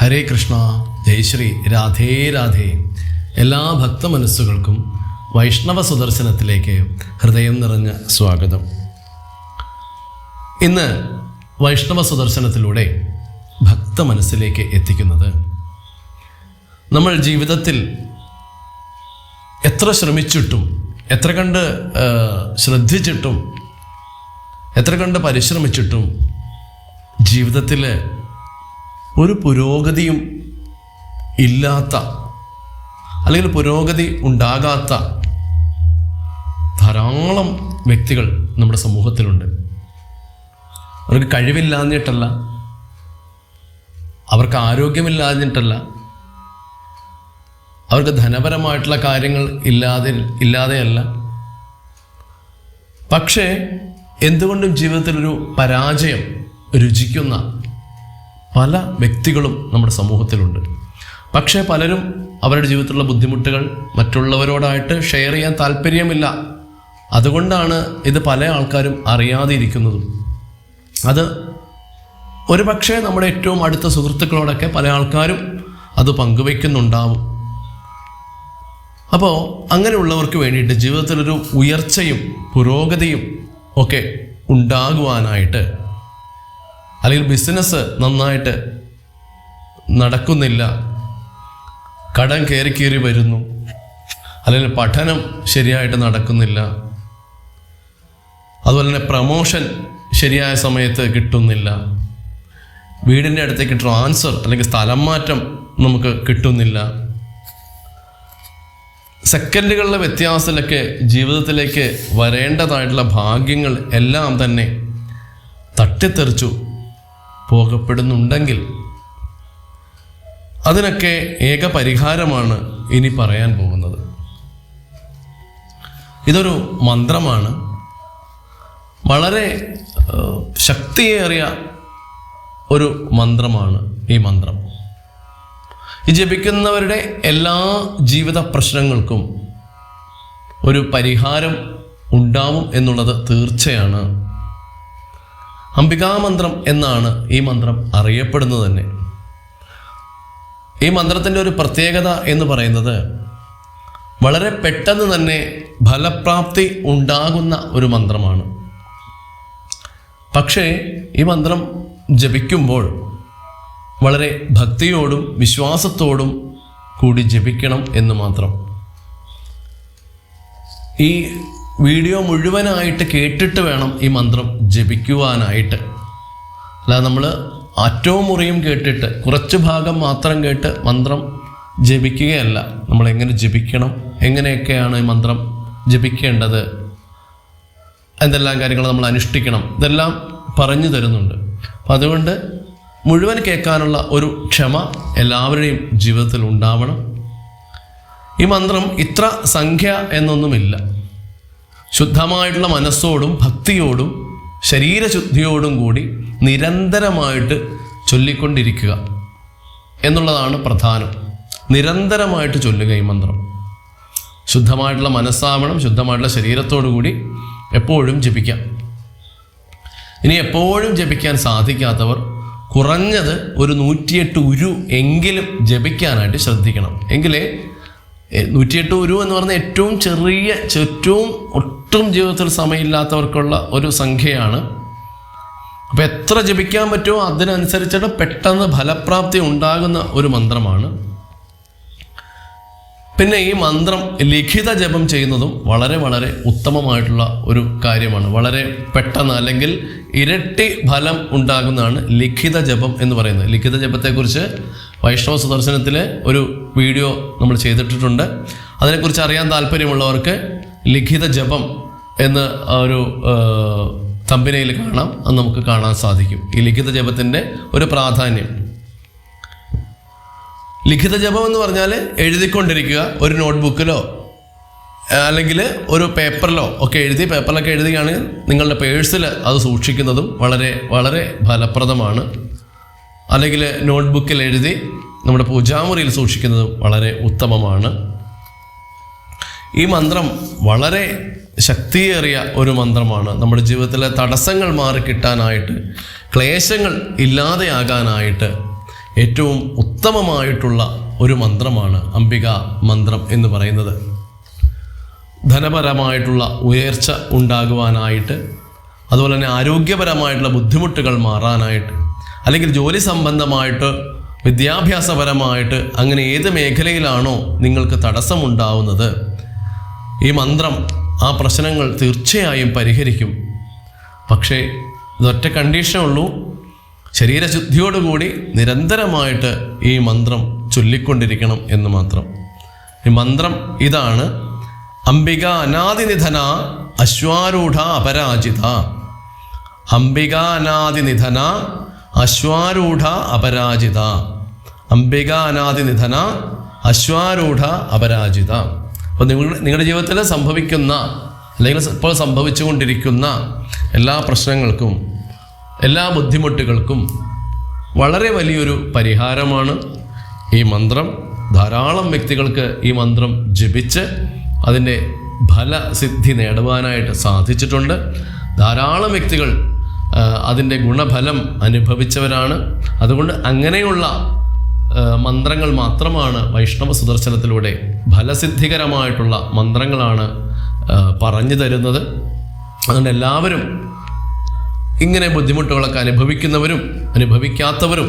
ഹരേ കൃഷ്ണ ജയശ്രീ രാധേ രാധേ. എല്ലാ ഭക്ത മനസ്സുകൾക്കും വൈഷ്ണവ സുദർശനത്തിലേക്ക് ഹൃദയം നിറഞ്ഞ സ്വാഗതം. ഇന്ന് വൈഷ്ണവ സുദർശനത്തിലൂടെ ഭക്ത മനസ്സിലേക്ക് എത്തിക്കുന്നത് നമ്മൾ ജീവിതത്തിൽ എത്ര ശ്രമിച്ചിട്ടും എത്ര കണ്ട് ശ്രദ്ധിച്ചിട്ടും എത്ര കണ്ട് പരിശ്രമിച്ചിട്ടും ജീവിതത്തിൽ ഒരു പുരോഗതിയും ഇല്ലാത്ത അല്ലെങ്കിൽ പുരോഗതി ഉണ്ടാകാത്ത ധാരാളം വ്യക്തികൾ നമ്മുടെ സമൂഹത്തിലുണ്ട്. അവർക്ക് കഴിവില്ലാഞ്ഞിട്ടല്ല അവർക്ക് ആരോഗ്യമില്ലാഞ്ഞിട്ടല്ല അവർക്ക് ധനപരമായിട്ടുള്ള കാര്യങ്ങൾ ഇല്ലാതെ ഇല്ലാതെയല്ല. പക്ഷേ എന്തുകൊണ്ടും ജീവിതത്തിലൊരു പരാജയം രുചിക്കുന്ന പല വ്യക്തികളും നമ്മുടെ സമൂഹത്തിലുണ്ട്. പക്ഷേ പലരും അവരുടെ ജീവിതത്തിലുള്ള ബുദ്ധിമുട്ടുകൾ മറ്റുള്ളവരോടായിട്ട് ഷെയർ ചെയ്യാൻ താല്പര്യമില്ല. അതുകൊണ്ടാണ് ഇത് പല ആൾക്കാരും അറിയാതെ ഇരിക്കുന്നതും അത് ഒരു പക്ഷേ നമ്മുടെ ഏറ്റവും അടുത്ത സുഹൃത്തുക്കളോടൊക്കെ പല ആൾക്കാരും അത് പങ്കുവയ്ക്കുന്നുണ്ടാവും അപ്പോൾ അങ്ങനെയുള്ളവർക്ക് വേണ്ടിയിട്ട് ജീവിതത്തിലൊരു ഉയർച്ചയും പുരോഗതിയും ഒക്കെ ഉണ്ടാകുവാനായിട്ട് അല്ലെങ്കിൽ ബിസിനസ് നന്നായിട്ട് നടക്കുന്നില്ല. കടം കയറി കയറി വരുന്നു. അല്ലെങ്കിൽ പഠനം ശരിയായിട്ട് നടക്കുന്നില്ല. അതുപോലെ തന്നെ പ്രമോഷൻ ശരിയായ സമയത്ത് കിട്ടുന്നില്ല. വീടിന്റെ അടുത്തേക്ക് ട്രാൻസ്ഫർ അല്ലെങ്കിൽ സ്ഥലം മാറ്റം നമുക്ക് കിട്ടുന്നില്ല. സെക്കൻഡുകളുടെ വ്യത്യാസത്തിലൊക്കെ ജീവിതത്തിലേക്ക് വരേണ്ടതായിട്ടുള്ള ഭാഗ്യങ്ങൾ എല്ലാം തന്നെ തട്ടിത്തെറിച്ചു. പോകപ്പെടുന്നുണ്ടെങ്കിൽ അതിനൊക്കെ ഏക പരിഹാരമാണ് ഇനി പറയാൻ പോകുന്നത്. ഇതൊരു മന്ത്രമാണ്. വളരെ ശക്തിയേറിയ ഒരു മന്ത്രമാണ് ഈ മന്ത്രം. ഈ ജപിക്കുന്നവരുടെ എല്ലാ ജീവിത പ്രശ്നങ്ങൾക്കും ഒരു പരിഹാരം ഉണ്ടാവും എന്നുള്ളത് തീർച്ചയാണ്. അംബികാമന്ത്രം എന്നാണ് ഈ മന്ത്രം അറിയപ്പെടുന്നത് തന്നെ. ഈ മന്ത്രത്തിന്റെ ഒരു പ്രത്യേകത എന്ന് പറയുന്നത് വളരെ പെട്ടെന്ന് തന്നെ ഫലപ്രാപ്തി ഉണ്ടാകുന്ന ഒരു മന്ത്രമാണ്. പക്ഷേ ഈ മന്ത്രം ജപിക്കുമ്പോൾ വളരെ ഭക്തിയോടും വിശ്വാസത്തോടും കൂടി ജപിക്കണം എന്ന് മാത്രം. ഈ വീഡിയോ മുഴുവനായിട്ട് കേട്ടിട്ട് വേണം ഈ മന്ത്രം ജപിക്കുവാനായിട്ട്. അല്ലാതെ നമ്മൾ അറ്റവും മുറിയും കേട്ടിട്ട് കുറച്ച് ഭാഗം മാത്രം കേട്ട് മന്ത്രം ജപിക്കുകയല്ല. നമ്മൾ എങ്ങനെ ജപിക്കണം? എങ്ങനെയൊക്കെയാണ് ഈ മന്ത്രം ജപിക്കേണ്ടത്? എന്തെല്ലാം കാര്യങ്ങൾ നമ്മൾ അനുഷ്ഠിക്കണം? ഇതെല്ലാം പറഞ്ഞു തരുന്നുണ്ട്. അപ്പം അതുകൊണ്ട് മുഴുവൻ കേൾക്കാനുള്ള ഒരു ക്ഷമ എല്ലാവരുടെയും ജീവിതത്തിൽ ഉണ്ടാവണം. ഈ മന്ത്രം ഇത്ര സംഖ്യ എന്നൊന്നുമില്ല. ശുദ്ധമായിട്ടുള്ള മനസ്സോടും ഭക്തിയോടും ശരീരശുദ്ധിയോടും കൂടി നിരന്തരമായിട്ട് ചൊല്ലിക്കൊണ്ടിരിക്കുക എന്നുള്ളതാണ് പ്രധാനം. നിരന്തരമായിട്ട് ചൊല്ലുക ഈ മന്ത്രം. ശുദ്ധമായിട്ടുള്ള മനസ്സാവണം ശുദ്ധമായിട്ടുള്ള ശരീരത്തോടു കൂടി എപ്പോഴും ജപിക്കാം. ഇനി എപ്പോഴും ജപിക്കാൻ സാധിക്കാത്തവർ കുറഞ്ഞത് ഒരു നൂറ്റിയെട്ട് ഉരു എങ്കിലും ജപിക്കാനായിട്ട് ശ്രദ്ധിക്കണം. എങ്കിലേ നൂറ്റിയെട്ട് ഉരു എന്ന് പറഞ്ഞ ഏറ്റവും ചെറിയ ഏറ്റവും ഒട്ടും ജീവിതത്തിൽ സമയമില്ലാത്തവർക്കുള്ള ഒരു സംഖ്യയാണ്. അപ്പോൾ എത്ര ജപിക്കാൻ പറ്റുമോ അതിനനുസരിച്ചിട്ട് പെട്ടെന്ന് ഫലപ്രാപ്തി ഉണ്ടാകുന്ന ഒരു മന്ത്രമാണ്. പിന്നെ ഈ മന്ത്രം ലിഖിത ജപം ചെയ്യുന്നതും വളരെ വളരെ ഉത്തമമായിട്ടുള്ള ഒരു കാര്യമാണ്. വളരെ പെട്ടെന്ന് അല്ലെങ്കിൽ ഇരട്ടി ഫലം ഉണ്ടാകുന്നതാണ് ലിഖിത ജപം എന്ന് പറയുന്നത്. ലിഖിത ജപത്തെക്കുറിച്ച് വൈഷ്ണവ സുദർശനത്തിൽ ഒരു വീഡിയോ നമ്മൾ ചെയ്തിട്ടിട്ടുണ്ട്. അതിനെക്കുറിച്ച് അറിയാൻ താല്പര്യമുള്ളവർക്ക് ലിഖിത ജപം എന്ന് ഒരു തമ്പിനയിൽ കാണാം. അത് നമുക്ക് കാണാൻ സാധിക്കും. ഈ ലിഖിത ജപത്തിന്റെ ഒരു പ്രാധാന്യം. ലിഖിത ജപം എന്ന് പറഞ്ഞാൽ എഴുതിക്കൊണ്ടിരിക്കുക. ഒരു നോട്ട്ബുക്കിലോ അല്ലെങ്കിൽ ഒരു പേപ്പറിലോ ഒക്കെ എഴുതി പേപ്പറിലൊക്കെ എഴുതുകയാണെങ്കിൽ നിങ്ങളുടെ പേഴ്സിൽ അത് സൂക്ഷിക്കുന്നതും വളരെ വളരെ ഫലപ്രദമാണ്. അല്ലെങ്കിൽ നോട്ട്ബുക്കിൽ എഴുതി നമ്മുടെ പൂജാമുറിയിൽ സൂക്ഷിക്കുന്നതും വളരെ ഉത്തമമാണ്. ഈ മന്ത്രം വളരെ ശക്തിയേറിയ ഒരു മന്ത്രമാണ്. നമ്മുടെ ജീവിതത്തിലെ തടസ്സങ്ങൾ മാറിക്കിട്ടാനായിട്ട് ക്ലേശങ്ങൾ ഇല്ലാതെയാകാനായിട്ട് ഏറ്റവും ഉത്തമമായിട്ടുള്ള ഒരു മന്ത്രമാണ് അംബിക മന്ത്രം എന്ന് പറയുന്നത്. ധനപരമായിട്ടുള്ള ഉയർച്ച ഉണ്ടാകുവാനായിട്ട് അതുപോലെ തന്നെ ആരോഗ്യപരമായിട്ടുള്ള ബുദ്ധിമുട്ടുകൾ മാറാനായിട്ട് അല്ലെങ്കിൽ ജോലി സംബന്ധമായിട്ട് വിദ്യാഭ്യാസപരമായിട്ട് അങ്ങനെ ഏത് മേഖലയിലാണോ നിങ്ങൾക്ക് തടസ്സമുണ്ടാവുന്നത് ഈ മന്ത്രം ആ പ്രശ്നങ്ങൾ തീർച്ചയായും പരിഹരിക്കും. പക്ഷേ ഇതൊറ്റ കണ്ടീഷനേ ഉള്ളൂ. ശരീരശുദ്ധിയോടുകൂടി നിരന്തരമായിട്ട് ഈ മന്ത്രം ചൊല്ലിക്കൊണ്ടിരിക്കണം എന്ന് മാത്രം. ഈ മന്ത്രം ഇതാണ് അംബിക അനാദിനിധന അശ്വാരൂഢ അപരാജിത. അംബിക അനാദിനിധന അശ്വാരൂഢ അപരാജിത. അംബിക അനാദിനിധന അശ്വാരൂഢ അപരാജിത. അപ്പോൾ നിങ്ങളുടെ നിങ്ങളുടെ ജീവിതത്തിൽ സംഭവിക്കുന്ന അല്ലെങ്കിൽ ഇപ്പോൾ സംഭവിച്ചുകൊണ്ടിരിക്കുന്ന എല്ലാ പ്രശ്നങ്ങൾക്കും എല്ലാ ബുദ്ധിമുട്ടുകൾക്കും വളരെ വലിയൊരു പരിഹാരമാണ് ഈ മന്ത്രം. ധാരാളം വ്യക്തികൾക്ക് ഈ മന്ത്രം ജപിച്ച് അതിന്റെ ഫലസിദ്ധി നേടുവാനായിട്ട് സാധിച്ചിട്ടുണ്ട്. ധാരാളം വ്യക്തികൾ അതിന്റെ ഗുണഫലം അനുഭവിച്ചവരാണ്. അതുകൊണ്ട് അങ്ങനെയുള്ള മന്ത്രങ്ങൾ മാത്രമാണ് വൈഷ്ണവ സുദർശനത്തിലൂടെ ഫലസിദ്ധികരമായിട്ടുള്ള മന്ത്രങ്ങളാണ് പറഞ്ഞു തരുന്നത്. അതുകൊണ്ട് എല്ലാവരും ഇങ്ങനെ ബുദ്ധിമുട്ടുകളൊക്കെ അനുഭവിക്കുന്നവരും അനുഭവിക്കാത്തവരും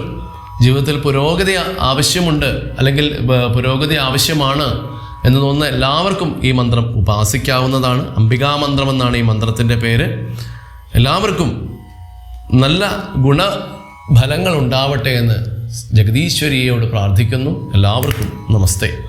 ജീവിതത്തിൽ പുരോഗതി ആവശ്യമുണ്ട് അല്ലെങ്കിൽ പുരോഗതി ആവശ്യമാണ് എന്ന് തോന്നുന്ന എല്ലാവർക്കും ഈ മന്ത്രം ഉപാസിക്കാവുന്നതാണ്. അംബികാ മന്ത്രം എന്നാണ് ഈ മന്ത്രത്തിന്റെ പേര്. എല്ലാവർക്കും നല്ല ഗുണഫലങ്ങൾ ഉണ്ടാവട്ടെ എന്ന് ജഗദീശ്വരിയോട് പ്രാർത്ഥിക്കുന്നു. എല്ലാവർക്കും നമസ്തേ.